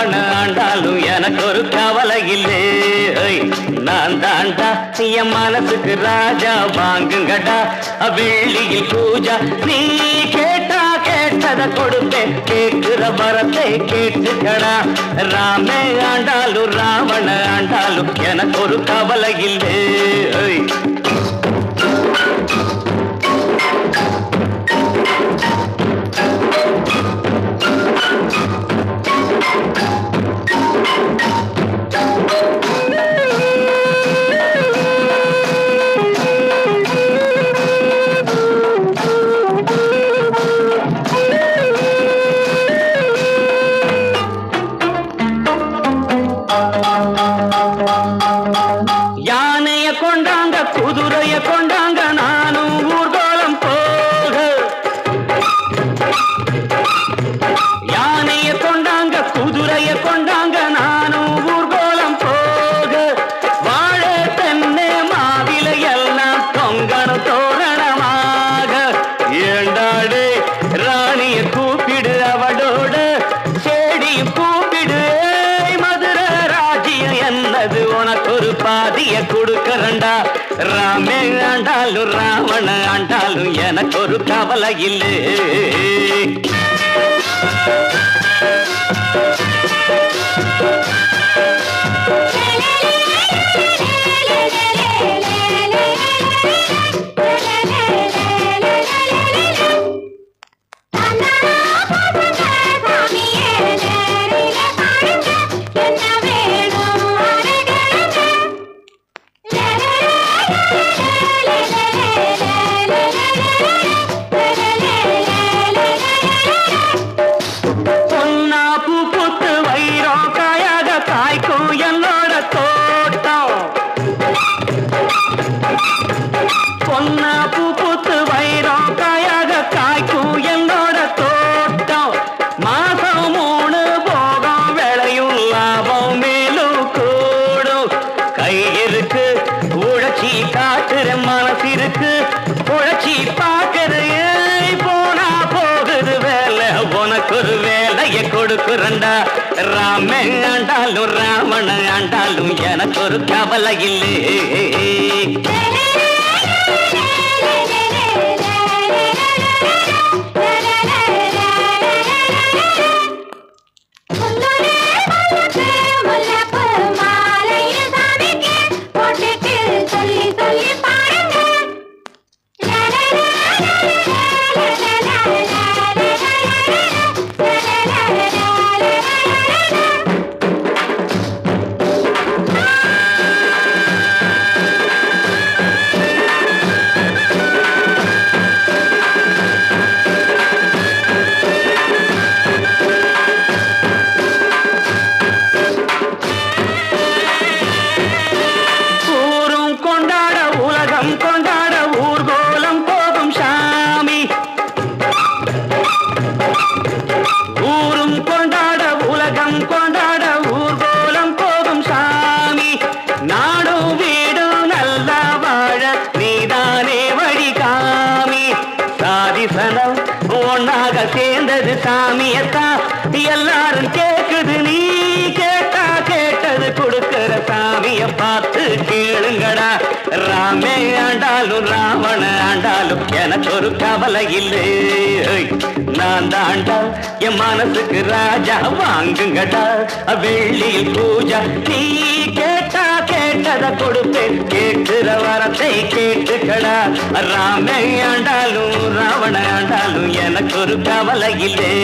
ஆண்டாலும் ஆண்டாலும் எனக்கு ஒரு கவலை இல்லை நான் தாண்டா என் மனசுக்கு ராஜா வாங்குங்கடா. வெள்ளியில் பூஜா நீ கேட்டா கேட்டத கொடுப்பேன் கேட்கிற வரத்தை கேட்டுக்கடா. ராமே ஆண்டாலும் ராவண ஆண்டாலும் எனக்கு ஒரு கவலை இல்லை கொண்டாங்க குதிரைய கொண்டாங்க நானும் ஊர்கோலம் போக. யானைய கொண்டாங்க குதிரைய கொண்டாங்க ராமே ஆண்டாலும் ராவண ஆண்டாலும் எனக்கு ஒரு கவலை இல்லை பொன்னா கொடுக்குறண்டா? ராமே ஆண்டாலும் ராவண ஆண்டாலும் எனக்கு ஒரு கவலை இல்லை. கேட்டது சாமியத்தா எல்லாரும் கேக்குது நீ கேட்டா கேட்டது கொடுக்கிற சாமிய பார்த்து கேளுங்கடா. ராமே ஆண்டாலும் ராவண ஆண்டாலும் எனக்கு ஒரு கவலை இல்லை. நான் தாண்டா என் மனசுக்கு ராஜா வாங்குங்கடா. வெள்ளியில் பூஜா நீ கேட்டா கதை கொடுப்பேன் கேட்கிற வரத்தை கேட்டுக்கடா. ராமே ஆண்டாலும் ராவண ஆண்டாலும் எனக்கு ஒரு கவலை இல்லை.